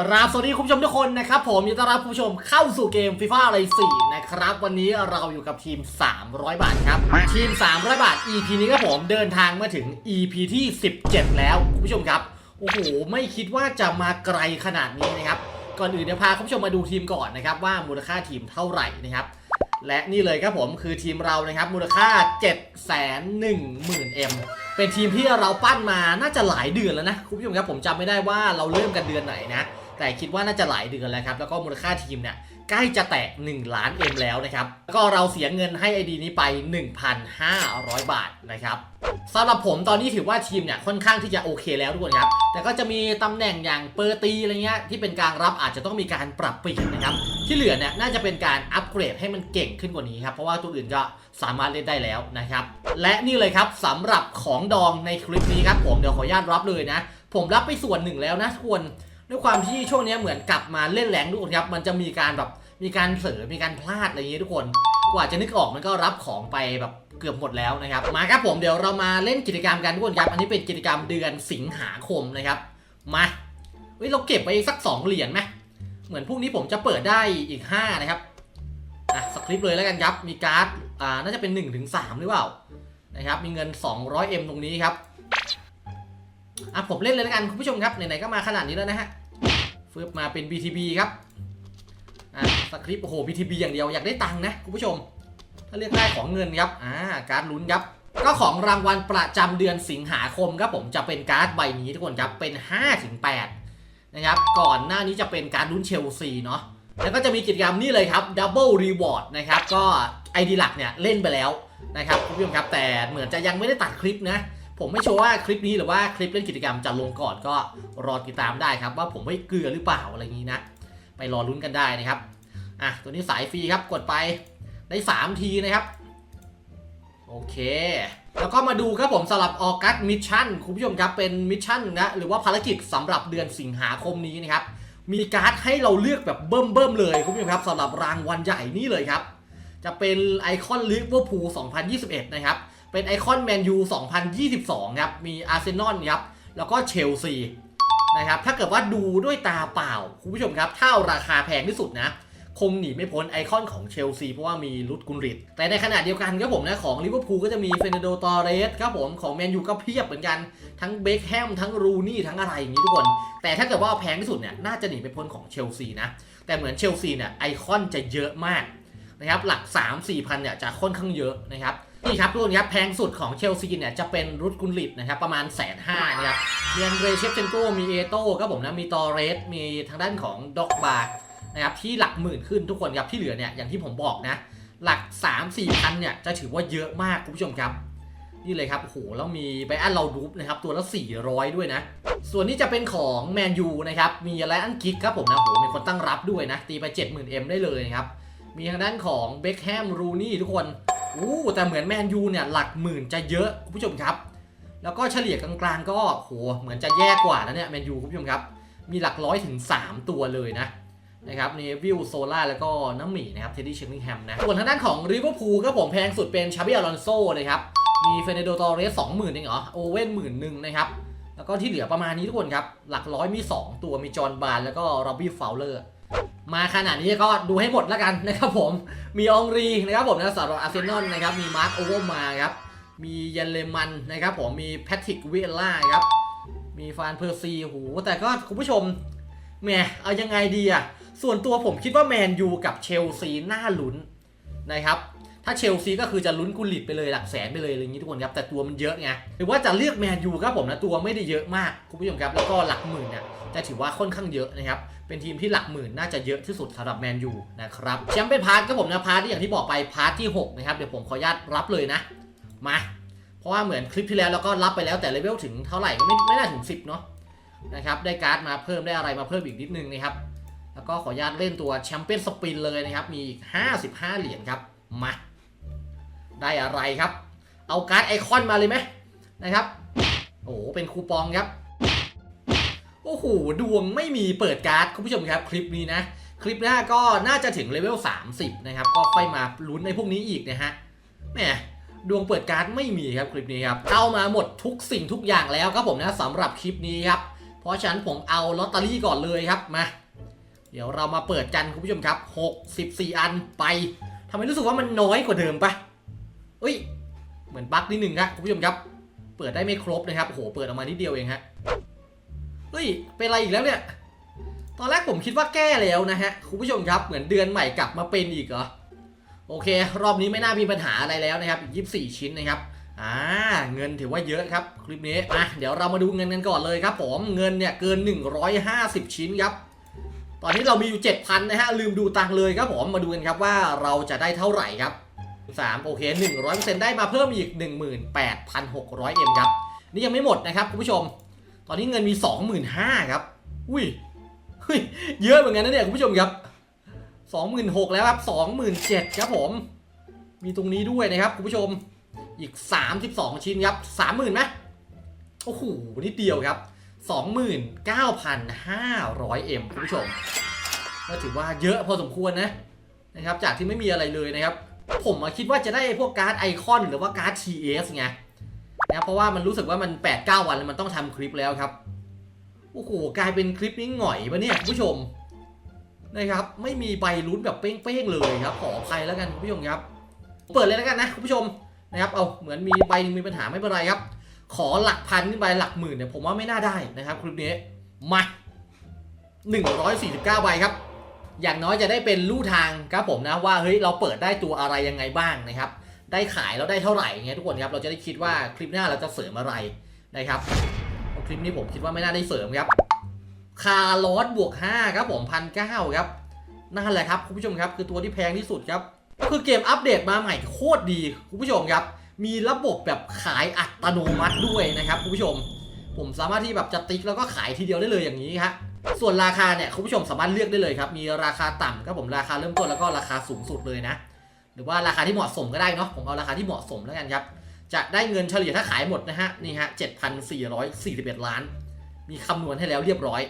รับสวัสดีคุณผู้ชมทุกคนนะครับผมยินดีต้อนรับคุณผู้ชมเข้าสู่เกมฟีฟ่าอะไร4นะครับ วันนี้เราอยู่กับทีม 300 บาทครับ ทีม 300 บาท EP นี้ครับผมเดินทางมาถึง EP ที่ 17 แล้วคุณผู้ชมครับ โอ้โห ไม่คิดว่าจะมาไกลขนาดนี้นะครับ ก่อนอื่นเดี๋ยวพาคุณผู้ชมมาดูทีมก่อนนะครับ ว่ามูลค่าทีมเท่าไหร่นะครับ และนี่เลยครับผมคือทีมเรานะครับมูลค่า 7 1 0 0 0 0 M เป็นทีมที่เราปั้นมาน่าจะหลายเดือนแล้วนะคุณผู้ชมครับผมจำไม่ได้ว่าเราเริ่มกันเดือนไหนนะ แต่คิดว่าน่าจะหลายเดือนแล้วครับ แล้วก็มูลค่าทีมเนี่ยใกล้จะแตะ 1 ล้าน M แล้วนะครับ แล้วก็เราเสียเงินให้ ID นี้ไป 1,500 บาทนะครับสำหรับผมตอนนี้ถือว่าทีมเนี่ยค่อนข้างที่จะโอเคแล้วทุกคนครับ แต่ก็จะมีตำแหน่งอย่างเปอร์ตีอะไรเงี้ยที่เป็นการรับอาจจะต้องมีการปรับเปลี่ยนนะครับ ที่เหลือเนี่ยน่าจะเป็นการอัปเกรดให้มันเก่งขึ้นกว่านี้ครับ เพราะว่าตัวอื่นก็สามารถเล่นได้แล้วนะครับ และนี่เลยครับสำหรับของดองในคลิปนี้ครับผมเดี๋ยวขออนุญาตรับเลยนะ ผมรับไปส่วนหนึ่งแล้วนะทุกคน ด้วยความที่ช่วงนี้เหมือนกลับมาเล่นแรงทุกคนครับ มันจะมีการแบบมีการเผลอมีการพลาดอะไรอย่างนี้ทุกคน กว่าจะนึกออกมันก็รับของไปแบบเกือบหมดแล้วนะครับ มาครับผมเดี๋ยวเรามาเล่นกิจกรรมกันทุกคนครับ อันนี้เป็นกิจกรรมเดือนสิงหาคมนะครับ มาเฮ้ยเราเก็บไปสัก 2 เหรียญไหมเหมือนพรุ่งนี้ผมจะเปิดได้อีก 5 นะครับอะสคริปต์เลยแล้วกันครับ มีการ์ด อ่า น่าจะเป็น1นถึงสหรือเปล่า นะครับ มีเงิน 200M ตรงนี้ครับ อะ ผมเล่นเลยแล้วกันคุณผู้ชมครับ ไหนๆ ก็มาขนาดนี้แล้วนะฮะ ฟึบมาเป็น BTB ครับ อะสคริปต์โอ้โห BTB อย่างเดียวอยากได้ตังค์นะคุณผู้ชม ถ้าเรียกได้ของเงินครับ อ่า การ์ดลุ้นครับ ก็ของรางวัลประจำเดือนสิงหาคมครับผมจะเป็นการ์ดใบนี้ทุกคนครับ เป็น5ถึง8นะครับ ก่อนหน้านี้จะเป็นการ์ดลุ้นเชลซีเนาะ แล้วก็จะมีกิจกรรมนี่เลยครับ Double Reward นะครับ ก็ไอดีหลักเนี่ยเล่นไปแล้วนะครับคุณผู้ชมครับ แต่เหมือนจะยังไม่ได้ตัดคลิปนะ ผมไม่ชัวร์ว่าคลิปนี้หรือว่าคลิปเล่นกิจกรรมจะลงก่อนก็รอติดตามได้ครับว่าผมไม่เกลือหรือเปล่าอะไรอย่างนี้นะ ไปรอลุ้นกันได้นะครับอะตัวนี้สายฟรีครับกดไปได้ 3 ทีนะครับ โอเค แล้วก็มาดูครับผมสำหรับออกัสมิชชั่นคุณผู้ชมครับเป็นมิชชั่นนะหรือว่าภารกิจสำหรับเดือนสิงหาคมนี้นะครับมีการ์ดให้เราเลือกแบบเบิ่มๆเลยคุณผู้ชมครับสำหรับรางวัลใหญ่นี่เลยครับ จะเป็นไอคอนลิเวอร์พูล2021 นะครับ เป็นไอคอนแมนยู2022 ครับ มีอาร์เซนอลครับ แล้วก็เชลซีนะครับ ถ้าเกิดว่าดูด้วยตาเปล่า คุณผู้ชมครับถ้าเอาราคาแพงที่สุดนะ คงหนีไม่พ้นไอคอนของเชลซีเพราะว่ามีลุดกุนริดแต่ในขณะเดียวกันครับผมนะ ของลิเวอร์พูลก็จะมีเฟเนโดตอเรสครับผมของแมนยูก็เพียบเหมือนกัน ทั้งเบคแฮมทั้งรูนี่ทั้งอะไรอย่างนี้ทุกคน แต่ถ้าเกิดว่าแพงที่สุดเนี่ยน่าจะหนีไปพ้นของเชลซีนะ แต่เหมือนเชลซีเนี่ยไอคอนจะเยอะมากนะครับหลัก 3 4พันเนี่ยจะค่อนข้างเยอะนะครับ นี่ครับทุกคนครับแพงสุดของเชลซีเนี่ยจะเป็นรุดกุนลิดนะครับประมาณแสนห้านะครับมีอันเดรเชฟเชนโกมีเอโต้ครับผมนะมีตอเรสมีทางด้านของด็อกบาร์นะครับที่หลักหมื่นขึ้นทุกคนครับที่เหลือเนี่ยอย่างที่ผมบอกนะ หลัก 3 4พันเนี่ยจะถือว่าเยอะมากคุณผู้ชมครับ นี่เลยครับโอ้โหแล้วมีไบอันเราดูปนะครับตัวละ 400 ด้วยนะ ส่วนนี้จะเป็นของแมนยูนะครับมีอะไรอันกิกครับผมนะโหมีคนตั้งรับด้วยนะตีไป 70,000M ได้เลยนะครับมีทางด้านของเบคแฮมรูนี่ทุกคน อู้แต่เหมือนแมนยูเนี่ยหลักหมื่นจะเยอะคุณผู้ชมครับ แล้วก็เฉลี่ยกลางๆ ก็โหเหมือนจะแย่กว่านะเนี่ยแมนยูคุณผู้ชมครับ มีหลักร้อยถึง 3 ตัวเลยนะนะครับเนวิลโซล่าแล้วก็น้ำหมีนะครับเทดดี้เชนนิงแฮมนะส่วนทางด้านของริเวอร์พูลก็ผมแพงสุดเป็นชาบิอลอนโซนะครับมีเฟเนโดตอเรสสองหมื่นเองเหรอโอเว่นหมื่นหนึ่งนะครับแล้วก็ที่เหลือประมาณนี้ทุกคนครับ หลักร้อยมี 2 ตัวมีจอห์นบานแล้วก็โรบบี้ฟาวเลอร์ มาขนาดนี้ก็ดูให้หมดแล้วกันนะครับผมมีองรีนะครับผมนะสำหรับอาร์เซนอลนะครับมีมาร์คโอเวอร์มาครับมีเยนเลมันนะครับผมมีแพทริกเวลล่าครับมีฟานเพอร์ซีโหแต่ก็คุณผู้ชมแหมเอายังไงดีอะส่วนตัวผมคิดว่าแมนยูกับเชลซีน่าลุ้นนะครับ ถ้าเชลซีก็คือจะลุ้นกุลิตไปเลยหลักแสนไปเลยอะไรอย่างนี้ทุกคนครับแต่ตัวมันเยอะไงหรือว่าจะเลือกแมนยูครับผมนะตัวไม่ได้เยอะมากคุณผู้ชมครับแล้วก็หลักหมื่นเนี่ยจะถือว่าค่อนข้างเยอะนะครับเป็นทีมที่หลักหมื่นน่าจะเยอะที่สุดสำหรับแมนยูนะครับแชมป์เป็นพาร์ทครับผมนะพาร์ทที่อย่างที่บอกไปพาร์ทที่6นะครับเดี๋ยวผมขออนุญาตรับเลยนะมาเพราะว่าเหมือนคลิปที่แล้วเราก็รับไปแล้วแต่เลเวลถึงเท่าไหร่ก็ไม่ไม่น่าถึง 10เนาะนะครับได้การ์ดมาเพิ่มได้อะไรมาเพิ่มอีกนิดนึงนะครับแล้วก็ขออนุญาตเล่นตัวแชมเปี้ยนสปินเลยนะครับมีอีก55 เหรียญครับมา ได้อะไรครับ เอาการ์ดไอคอนมาเลยไหมนะครับ โอ้โหเป็นคูปองครับ โอ้โห ดวงไม่มีเปิดการ์ดคุณผู้ชมครับ คลิปนี้นะ คลิปหน้าก็น่าจะถึงเลเวล 30 นะครับ ก็ค่อยมาลุ้นในพวกนี้อีกนะฮะ แหมดวงเปิดการ์ดไม่มีครับคลิปนี้ครับเข้ามาหมดทุกสิ่งทุกอย่างแล้วครับผมนะสำหรับคลิปนี้ครับ เพราะฉะนั้นผมเอาลอตเตอรี่ก่อนเลยครับมา เดี๋ยวเรามาเปิดกันคุณผู้ชมครับ 64 อันไปทำไมรู้สึกว่ามันน้อยกว่าเดิมปะ เอ้ย เหมือนบั๊กนิดหนึ่งครับคุณผู้ชมครับ เปิดได้ไม่ครบนะครับ โอ้โห เปิดออกมานิดเดียวเองฮะ เฮ้ย เป็นอะไรอีกแล้วเนี่ย ตอนแรกผมคิดว่าแก้แล้วนะฮะ คุณผู้ชมครับ เหมือนเดือนใหม่กลับมาเป็นอีกเหรอ โอเค รอบนี้ไม่น่ามีปัญหาอะไรแล้วนะครับ อีก 24 ชิ้นนะครับอ่าเงินถือว่าเยอะครับคลิปนี้อะเดี๋ยวเรามาดูเงินกันก่อนเลยครับผมเงินเนี่ยเกิน 150 ชิ้นครับ ตอนนี้เรามีอยู่ 7,000นะฮะลืมดูตังเลยครับผมมาดูกันครับว่าเราจะได้เท่าไหร่ครับ 3 โอเค 100%ได้มาเพิ่มอีก 18,600 M ครับ นี่ยังไม่หมดนะครับคุณผู้ชม ตอนนี้เงินมี 25,000 ครับ อุ้ยเยอะเหมือนกันนะเนี่ยคุณผู้ชมครับ 26,000 แล้วครับ 27,000 ครับผม มีตรงนี้ด้วยนะครับคุณผู้ชม อีก 32 ชิ้นครับ 30,000ไหมโอ้โหนิดเดียวครับ 29,500 M คุณผู้ชม ก็ถือว่าเยอะพอสมควรนะนะครับ จากที่ไม่มีอะไรเลยนะครับ ผมคิดว่าจะได้พวกการ์ดไอคอนหรือว่าการ์ด TS ไงนะเพราะว่ามันรู้สึกว่ามัน 8-9 วันแล้วมันต้องทำคลิปแล้วครับ โอ้โห กลายเป็นคลิปนี้หง่อยปะเนี่ยคุณผู้ชมนะครับ ไม่มีใบลุ้นแบบเป้งๆเลยครับ ขออภัยแล้วกันคุณผู้ชมครับ เปิดเลยแล้วกันนะคุณผู้ชมนะครับ เอาเหมือนมีใบหนึงมีปัญหาไม่เป็นไรครับ ขอหลักพันขึ้นไปหลักหมื่นเนี่ยผมว่าไม่น่าได้นะครับคลิปนี้มา149ใบครับ อย่างน้อยจะได้เป็นลู่ทางครับผมนะว่าเฮ้ยเราเปิดได้ตัวอะไรยังไงบ้างนะครับ ได้ขายแล้วได้เท่าไหร่เงี้ยทุกคนครับเราจะได้คิดว่าคลิปหน้าเราจะเสริมอะไรนะครับคลิปนี้ผมคิดว่าไม่น่าได้เสริมครับ คาร์ลอสบวก5ครับผมพันเครับนั่นแหละครับคุณผู้ชมครับคือตัวที่แพงที่สุดครับก็คือเกมอัปเดตมาใหม่โคตรดีคุณผู้ชมครับมีระบบแบบขายอัตโนมัติด้วยนะครับคุณผู้ชม ผมสามารถที่แบบจะติ๊กแล้วก็ขายทีเดียวได้เลยอย่างนี้ฮะ ส่วนราคาเนี่ยคุณผู้ชมสามารถเลือกได้เลยครับ มีราคาต่ำครับผมราคาเริ่มต้นแล้วก็ราคาสูงสุดเลยนะ หรือว่าราคาที่เหมาะสมก็ได้เนาะผมเอาราคาที่เหมาะสมแล้วกันครับจะได้เงินเฉลี่ยถ้าขายหมดนะฮะนี่ฮะ7,441 ล้าน มีคำนวณให้แล้วเรียบร้อย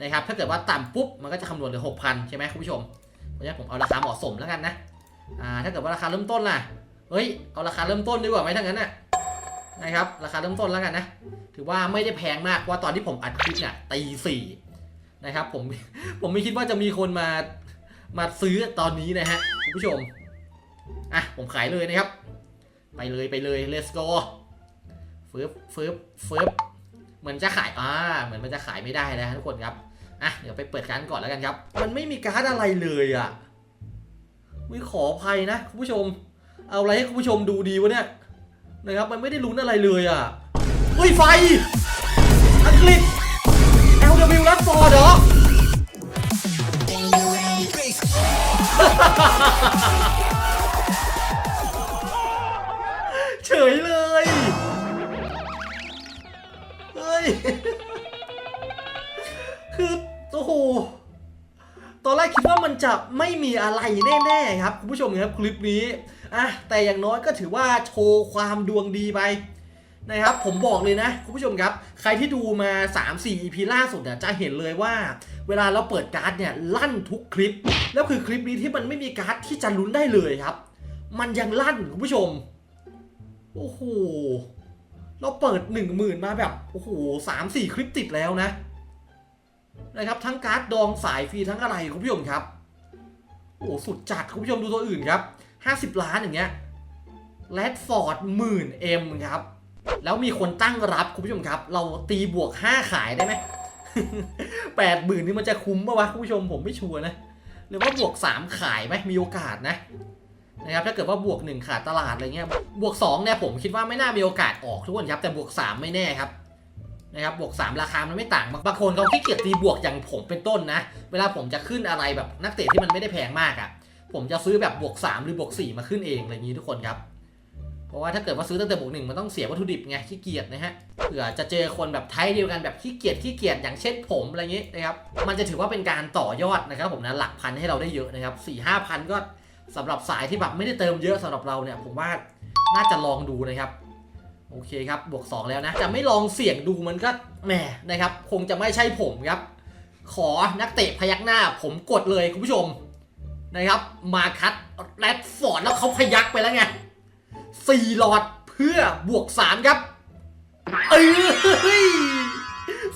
นะครับถ้าเกิดว่าต่ำปุ๊บมันก็จะคำนวณเหลือ6,000ใช่ไหมคุณผู้ชมเพราะฉะนั้นผมเอาราคาเหมาะสมแล้วกันนะอ่าถ้าเกิดว่าราคาเริ่มต้นล่ะเฮ้ยเอาราคาเริ่มต้นดีกว่าไหมทั้างั้นน่ะนะครับราคาเริ่มต้นแล้วกันนะถือว่าไม่ได้แพงมากว่าตอนที่ผมอัดคลิปเนี่ยตีสี่ นะครับผมผมไม่คิดว่าจะมีคนมามาซื้อตอนนี้นะฮะคุณผู้ชมอะผมขายเลยนะครับ ไปเลยไปเลย let's go ฟืบฟืบฟืบเหมือนจะขายอ่าเหมือนมันจะขายไม่ได้แล้วทุกคนครับอะเดี๋ยวไปเปิดการก่อนแล้วกันครับ มันไม่มีการ์ดอะไรเลยอะวิขออภัยนะคุณผู้ชม เอาอะไรให้คุณผู้ชมดูดีวะเนี่ยนะครับมันไม่ได้ลุ้นอะไรเลยอะเฮ้ยไฟอังกฤษ LW รัดฟอร์ดเหรอเฉยเลย เฮ้ย คือโอ้โห ตอนแรกคิดว่ามันจะไม่มีอะไรแน่ๆครับ คุณผู้ชมครับคลิปนี้อะแต่อย่างน้อยก็ถือว่าโชว์ความดวงดีไป นะครับผมบอกเลยนะคุณผู้ชมครับ ใครที่ดูมา 3-4 EP ล่าสุดเนี่ยจะเห็นเลยว่า เวลาเราเปิดการ์ดเนี่ยลั่นทุกคลิป แล้วคือคลิปนี้ที่มันไม่มีการ์ดที่จะลุ้นได้เลยครับ มันยังลั่นคุณผู้ชม โอ้โห เราเปิด 1 0,000 มาแบบโอ้โหสามสี่คลิปติดแล้วนะนะครับทั้งการ์ดดองสายฟรีทั้งอะไรคุณผู้ชมครับ โอ้สุดจัดคุณผู้ชมดูตัวอื่นครับ 50 ล้านอย่างเงี้ยแรดฟอร์ดหมื่นเอ็มครับ แล้วมีคนตั้งรับคุณผู้ชมครับ เราตีบวก 5 ขายได้ไหมแปดหมื่นนี่มันจะคุ้มปะวะคุณผู้ชมผมไม่ชัวร์นะ หรือว่าบวก 3 ขายไหมมีโอกาสนะนะครับถ้าเกิดว่าบวก 1 ขาดตลาดอะไรเงี้ยบวก2เนี่ยผมคิดว่าไม่น่ามีโอกาสออกทุกคนครับแต่บวก 3 ไม่แน่ครับนะครับบวก 3 ราคามันไม่ต่างบางคนเขาขี้เกียจตีบวกอย่างผมเป็นต้นนะ เวลาผมจะขึ้นอะไรแบบนักเตะที่มันไม่ได้แพงมากอะ่ะผมจะซื้อแบบบวก 3 หรือบวก 4 มาขึ้นเองอะไรอย่างนี้ทุกคนครับ เพราะว่าถ้าเกิดว่าซื้อตั้งแต่บวกหนึ่งมันต้องเสียวัตถุดิบไงขี้เกียจนะฮะเผื่อจะเจอคนแบบไทยเดียวกันแบบขี้เกียจขี้เกียจอย่างเช่นผมอะไรอย่างนี้นะครับมันจะถือว่าเป็นการต่อยอดนะครับผมนะหลักพันให้เราได้เยอะนะครับสี่ห้าพันก็สำหรับสายที่แบบไม่ได้เติมเยอะสำหรับเราเนี่ยผมว่าน่าจะลองดูนะครับโอเคครับบวก 2 แล้วนะ จะไม่ลองเสี่ยงดูมันก็แหมนะครับ คงจะไม่ใช่ผมครับ ขอนักเตะพยักหน้า ผมกดเลยคุณผู้ชมนะครับ มาคัดแรดฟอร์ดแล้วเขาพยักไปแล้วไง สี่หลอดเพื่อบวก3ครับเอ้ย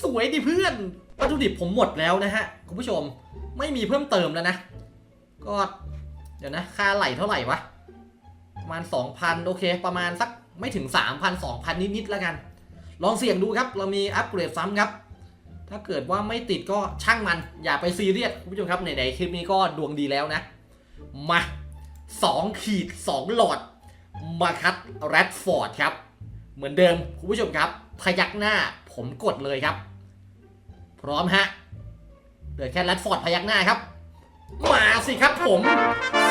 สวยดิเพื่อนวัตถุดิบผมหมดแล้วนะฮะ คุณผู้ชมไม่มีเพิ่มเติมแล้วนะ ก็เดี๋ยวนะ ค่าไหลเท่าไหร่วะ ประมาณ 2,000 โอเค ประมาณสักไม่ถึง 3,000 2,000 นิด ๆ แล้วกัน ลองเสี่ยงดูครับ เรามีอัปเกรดซ้ำครับ ถ้าเกิดว่าไม่ติดก็ช่างมัน อย่าไปซีเรียสคุณผู้ชมครับไหนๆคลิปนี้ก็ดวงดีแล้วนะ มา 2 ขีด 2 หลอด มาคัดแรดฟอร์ดครับ เหมือนเดิมคุณผู้ชมครับ พยักหน้าผมกดเลยครับ พร้อมฮะเหลือแค่แรดฟอร์ดพยักหน้าครับ มาสิครับผม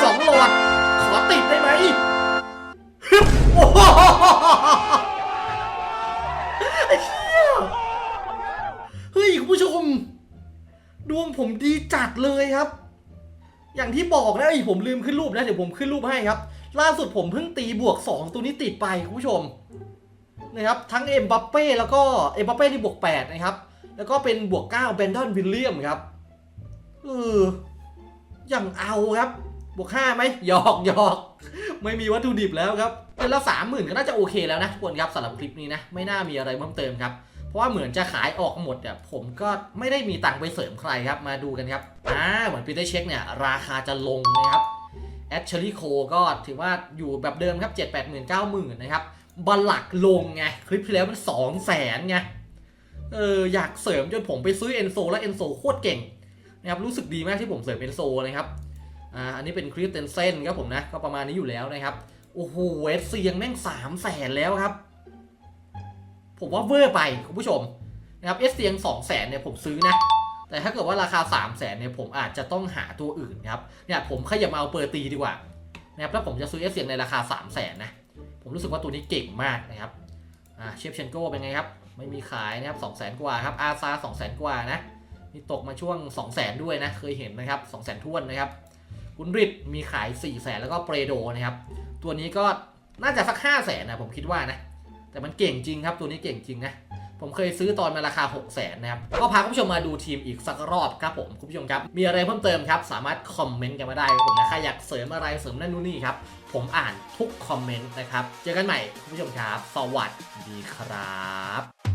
สองหลอดขอติดได้ไหมโอ้โหเฮ้ยคุณผู้ชม ดวงผมดีจัดเลยครับ อย่างที่บอกนะไอ้ผมลืมขึ้นรูปนะเดี๋ยวผมขึ้นรูปให้ครับ ล่าสุดผมเพิ่งตีบวก 2 ตัวนี้ติดไปคุณผู้ชมนะครับทั้งเอ็มบัปเป้แล้วก็เอ็มบัปเป้ที่บวก 8 นะครับ แล้วก็เป็นบวก 9 เบนดอนวิลเลียมครับเอออย่างเอาครับ บวก 5 ไหมหยอกหยอกไม่มีวัตถุดิบแล้วครับเป็นละสามหมื่นก็น่าจะโอเคแล้วนะทุกคนครับสำหรับคลิปนี้นะ ไม่น่ามีอะไรเพิ่มเติมครับเพราะว่าเหมือนจะขายออกหมดเนี่ยผมก็ไม่ได้มีตังค์ไปเสริมใครครับ มาดูกันครับ อ่า เหมือนปีเตอร์เช็คเนี่ย ราคาจะลงนะครับ แอดเชอรี่โคก็ถือว่าอยู่แบบเดิมครับ 7 8 0 0 0 0 9 0 0 0นะครับบัลลักลงไง คลิปที่แล้วมัน 2 0 0แสนไง เอออยากเสริมจนผมไปซื้อเอนโซแล้วเอนโซโคตรเก่งนะครับรู้สึกดีมากที่ผมเสริมเอนโซนะครับอ่าอันนี้เป็นคริสเตนเซนครับผมนะ ก็ประมาณนี้อยู่แล้วนะครับ โอ้โหเอสเซียงแม่ง 3 0 0แสนแล้วครับ ผมว่าเวอร์ไปคุณผู้ชมนะครับเอสเซียงสองแสนเนี่ยผมซื้อนะ แต่ถ้าเกิดว่าราคา 3 0 0แสนเนี่ยผมอาจจะต้องหาตัวอื่นครับเนี่ยผมขยับมาเอาเปอร์ตีดีกว่านะครับถ้าผมจะซื้อเอสเซียงในราคา 3 0 0แสนนะผมรู้สึกว่าตัวนี้เก่งมากนะครับอ่าเชฟเชนโก้เป็นไงครับ ไม่มีขายนะครับ2 0 0แสนกว่าครับอาซา2 0 0แสนกว่านะนี่ตกมาช่วง 2 0 0แสนด้วยนะ เคยเห็นนะครับ2 0 0แสนท้วนนะครับคุณริดมีขาย4 0 0แสนแล้วก็เปรโดนะครับตัวนี้ก็น่าจะสัก5 0 0แสนนะผมคิดว่านะแต่มันเก่งจริงครับตัวนี้เก่งจริงนะ ผมเคยซื้อตอนมาราคา 6 0 0 0 0นนะครับ ก็พาคุณผู้ชมมาดูทีมอีกสักรอบครับผม คุณผู้ชมครับ มีอะไรเพิ่มเติมครับ สามารถคอมเมนต์กันมาได้ผมนะใครอยากเสริมอะไรเสริมนั่นนู่นนี่ครับ ผมอ่านทุกคอมเมนต์นะครับ เจอกันใหม่คุณผู้ชมครับ สวัสดีครับ